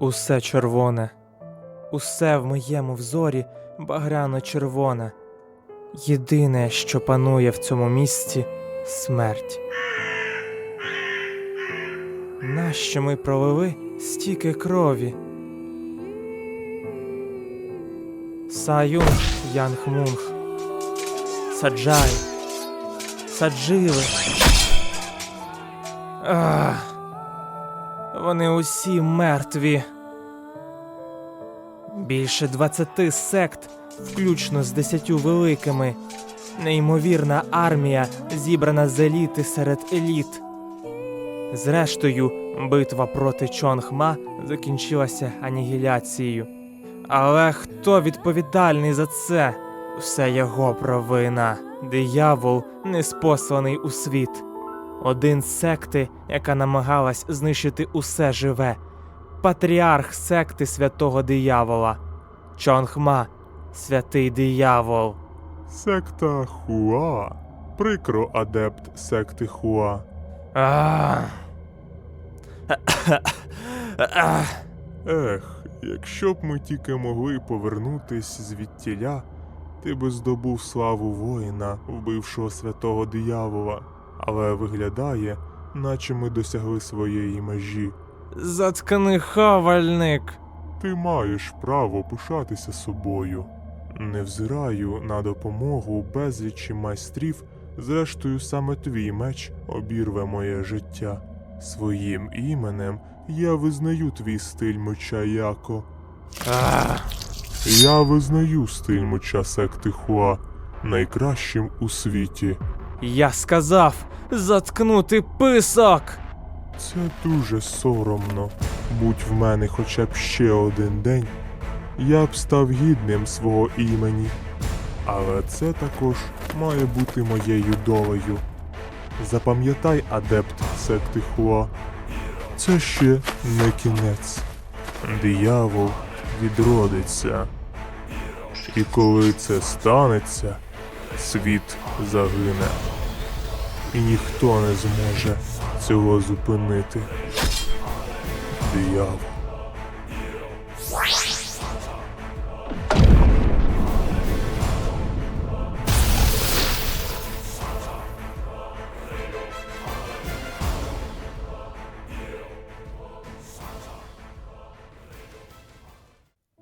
Усе червоне, усе в моєму взорі багряно-червоне. Єдине, що панує в цьому місті смерть. Нащо ми пролили стільки крові? Саюнг Янгмунг. Саджай. Саджили. Ах. Вони усі мертві. Більше двадцяти сект, включно з десятью великими. Неймовірна армія, зібрана з еліти серед еліт. Зрештою, битва проти Чонгма закінчилася анігіляцією. Але хто відповідальний за це? Все його провина. Диявол неспосланий у світ. Один з секти, яка намагалась знищити усе живе. Патріарх секти святого диявола. Чонгма, святий диявол. Секта Хуа. Прикро адепт секти Хуа. Ах. Ах. Ех, якщо б ми тільки могли повернутись звідтіля, ти би здобув славу воїна, вбившого святого диявола. Але виглядає, наче ми досягли своєї межі. Заткни хавальник. Ти маєш право пишатися собою. Не взираю на допомогу безлічі майстрів, зрештою саме твій меч обірве моє життя. Своїм іменем я визнаю твій стиль меча Яко. Ах. Я визнаю стиль меча секти Хуа найкращим у світі. Я сказав заткнути писок. Це дуже соромно. Будь в мене хоча б ще один день, я б став гідним свого імені. Але це також має бути моєю долею. Запам'ятай, адепт секти Хуа. Це ще не кінець. Диявол відродиться. І коли це станеться, світ загине. І ніхто не зможе цього зупинити. Диявол.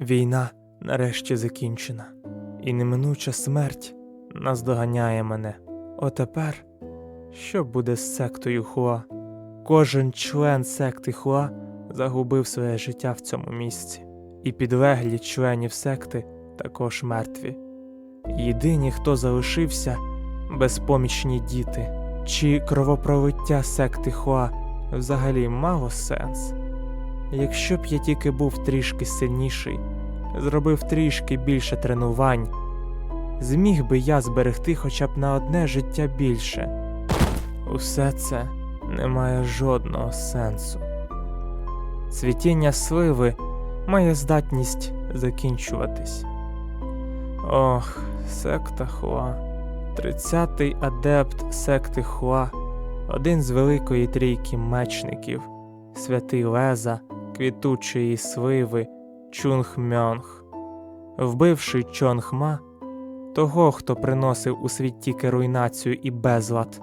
Війна нарешті закінчена, і неминуча смерть наздоганяє мене. Отепер що буде з сектою Хуа? Кожен член секти Хуа загубив своє життя в цьому місці, і підлеглі членів секти також мертві. Єдині, хто залишився, безпомічні діти. Чи кровопролиття секти Хуа взагалі мало сенс? Якщо б я тільки був трішки сильніший, зробив трішки більше тренувань, зміг би я зберегти хоча б на одне життя більше. Усе це не має жодного сенсу. Цвітіння сливи має здатність закінчуватись. Ох, секта Хуа. Тридцятий адепт секти Хуа, один з великої трійки мечників, святий Леза, квітучої сливи, Чунг Мьонг, вбивши Чонгма, того, хто приносив у світ тільки руйнацію і безлад.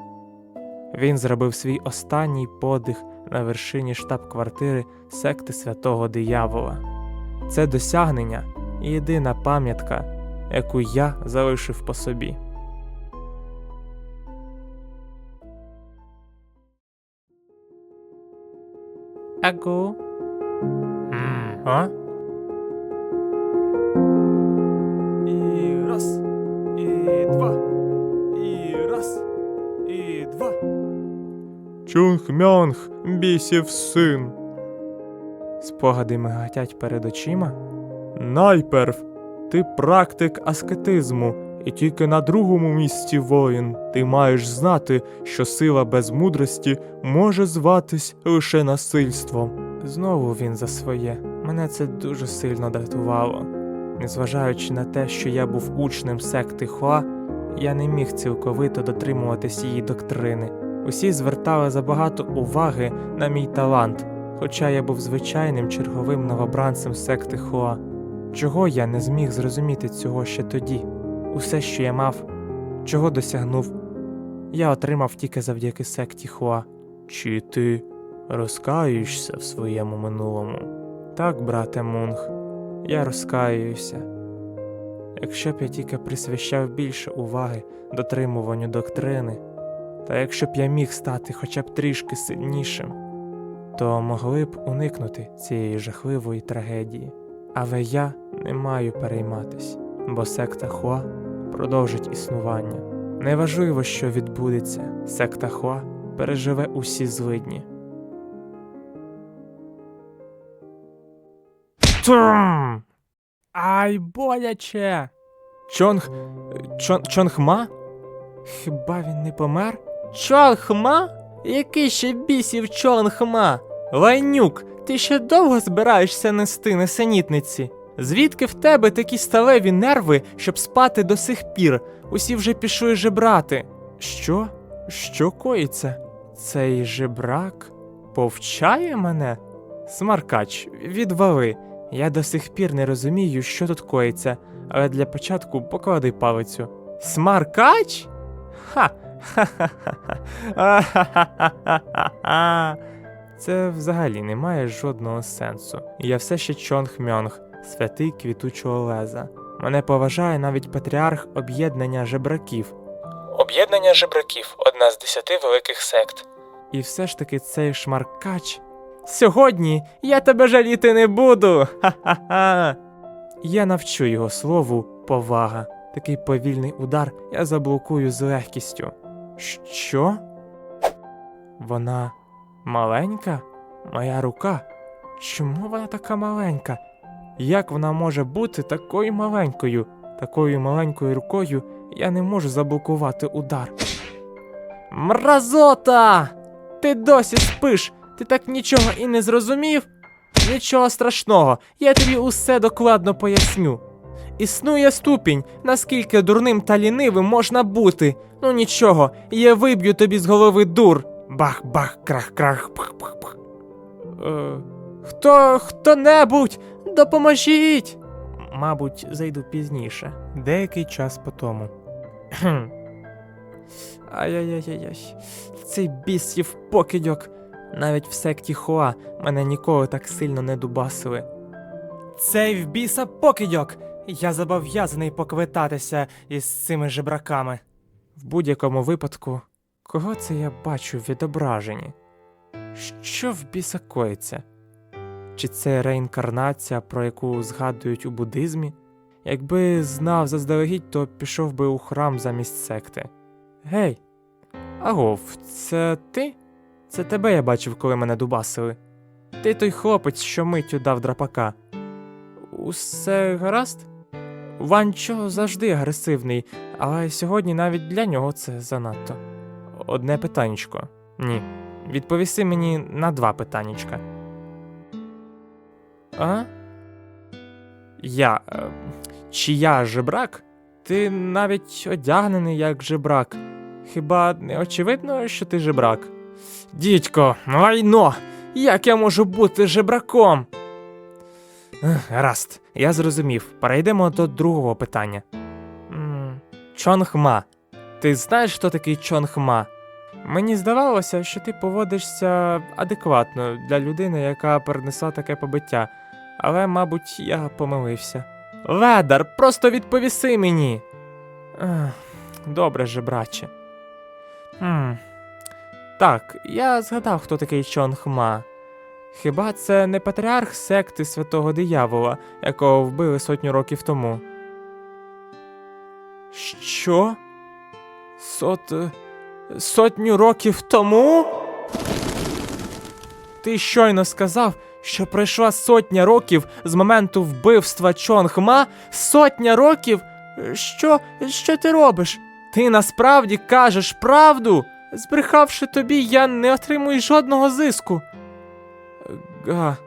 Він зробив свій останній подих на вершині штаб-квартири секти святого диявола. Це досягнення єдина пам'ятка, яку я залишив по собі. Аго. А? Чунг Мьонг, бісів син. Спогади мигатять перед очима. Найперв, ти практик аскетизму, і тільки на другому місці воїн. Ти маєш знати, що сила без мудрості може зватись лише насильством. Знову він за своє. Мене це дуже сильно дратувало. Незважаючи на те, що я був учнем секти Хуа, я не міг цілковито дотримуватись її доктрини. Усі звертали забагато уваги на мій талант, хоча я був звичайним черговим новобранцем секти Хоа. Чого я не зміг зрозуміти цього ще тоді? Усе, що я мав, чого досягнув, я отримав тільки завдяки секті Хуа. Чи ти розкаєшся в своєму минулому? Так, брате Мунг, я розкаююся. Якщо б я тільки присвящав більше уваги дотримуванню доктрини, та якщо б я міг стати хоча б трішки сильнішим, то могли б уникнути цієї жахливої трагедії. Але я не маю перейматись, бо секта Хуа продовжить існування. Неважливо, що відбудеться, секта Хуа переживе усі злидні. Тум! Ай, боляче! Чонг. Чон, Чонгма? Хіба він не помер? Чонгма? Який ще бісів Чонгма? Лайнюк, ти ще довго збираєшся нести несенітниці? Звідки в тебе такі сталеві нерви, щоб спати до сих пір? Усі вже пішли жебрати. Що? Що коїться? Цей жебрак повчає мене? Смаркач, відвали. Я до сих пір не розумію, що тут коїться, але для початку поклади палицю. Смаркач? Ха! Ха-ха-ха-ха-ха-ха-ха. Це взагалі не має жодного сенсу. Я все ще Чонг Мьонг, святий квітучого леза. Мене поважає навіть патріарх об'єднання жебраків. Об'єднання жебраків одна з десяти великих сект. І все ж таки цей шмаркач. Сьогодні я тебе жаліти не буду. Ха-ха-ха. Я навчу його слову повага. Такий повільний удар я заблокую з легкістю. Що? Вона маленька? Моя рука? Чому вона така маленька? Як вона може бути такою маленькою? Такою маленькою рукою я не можу заблокувати удар. Мразота! Ти досі спиш! Ти так нічого і не зрозумів? Нічого страшного, я тобі усе докладно поясню. Існує ступінь, наскільки дурним та лінивим можна бути. Ну нічого, я виб'ю тобі з голови дур. Бах, бах, крах, крах, пах, пах, пах. Е, хто, хто-небудь, допоможіть. Мабуть, зайду пізніше. Деякий час по тому. Ай-яй-яй-яй. Цей бісів покидьок. Навіть в секті Хуа мене ніколи так сильно не дубасили. Цей в біса покидьок! Я зобов'язаний поквитатися із цими жебраками. В будь-якому випадку, кого це я бачу в відображенні? Що в біса коїться? Чи це реінкарнація, про яку згадують у буддизмі? Якби знав заздалегідь, то пішов би у храм замість секти. Гей, агов, це ти? Це тебе я бачив, коли мене дубасили. Ти той хлопець, що миттю дав драпака. Усе гаразд? Ванчо завжди агресивний, але сьогодні навіть для нього це занадто. Одне питаннячко. Ні. Відповіси мені на два питаннячка. А? Я. Е, чи я жебрак? Ти навіть одягнений як жебрак. Хіба не очевидно, що ти жебрак? Дідько, лайно! Як я можу бути жебраком? Гаразд, я зрозумів. Перейдемо до другого питання. Чонгма. Ти знаєш, хто такий Чонгма? Мені здавалося, що ти поводишся адекватно для людини, яка перенесла таке побиття, але, мабуть, я помилився. Ледар, просто відповіси мені. Добре, жебраче. Хм. Так, я згадав, хто такий Чонгма. Хіба це не патріарх секти святого диявола, якого вбили сотню років тому? Що? Сот. е, Сотню років тому? Ти щойно сказав, що пройшла сотня років з моменту вбивства Чонгма? Сотня років? Що? Що ти робиш? Ти насправді кажеш правду? Збрехавши тобі, я не отримую жодного зиску. Га.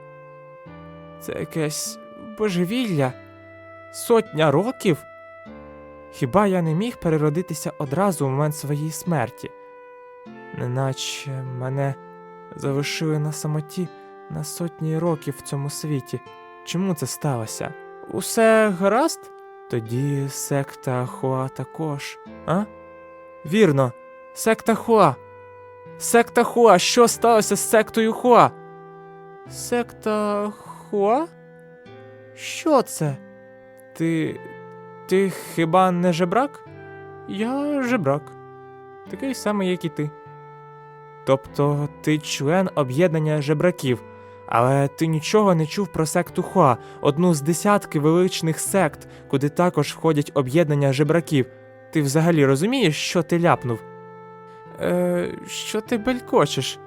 Це якесь божевілля. Сотня років? Хіба я не міг переродитися одразу в момент своєї смерті? Неначе мене залишили на самоті на сотні років в цьому світі. Чому це сталося? Усе гаразд? Тоді секта Хуа також, а? Вірно, секта Хуа. Секта Хуа, що сталося з сектою Хуа? Секта Хуа? Що це? Ти. Ти хіба не жебрак? Я жебрак. Такий самий, як і ти. Тобто ти член об'єднання жебраків, але ти нічого не чув про секту Хуа, одну з десятки величних сект, куди також входять об'єднання жебраків. Ти взагалі розумієш, що ти ляпнув? Е, що ти белькочеш?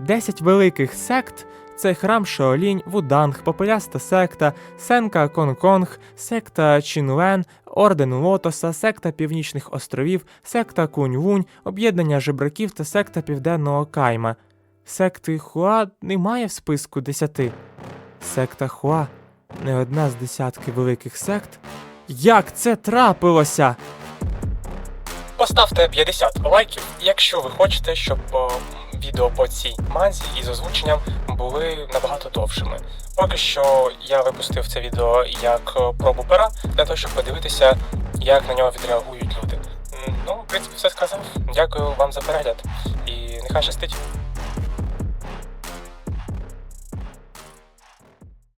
Десять великих сект це храм Шаолінь, Вуданг, Попеляста секта, Сенка Конконг, секта Чінлен, Орден Лотоса, секта Північних островів, секта Кунь-Вунь, об'єднання жебраків та секта Південного Кайма. Секти Хуа немає в списку десяти. Секта Хуа не одна з десятки великих сект. Як це трапилося? Поставте 50 лайків, якщо ви хочете, щоб відео по цій манзі із озвученням були набагато довшими. Поки що я випустив це відео як е, пробу пера, для того, щоб подивитися, як на нього відреагують люди. Ну, в принципі, все сказав. Дякую вам за перегляд і нехай щастить.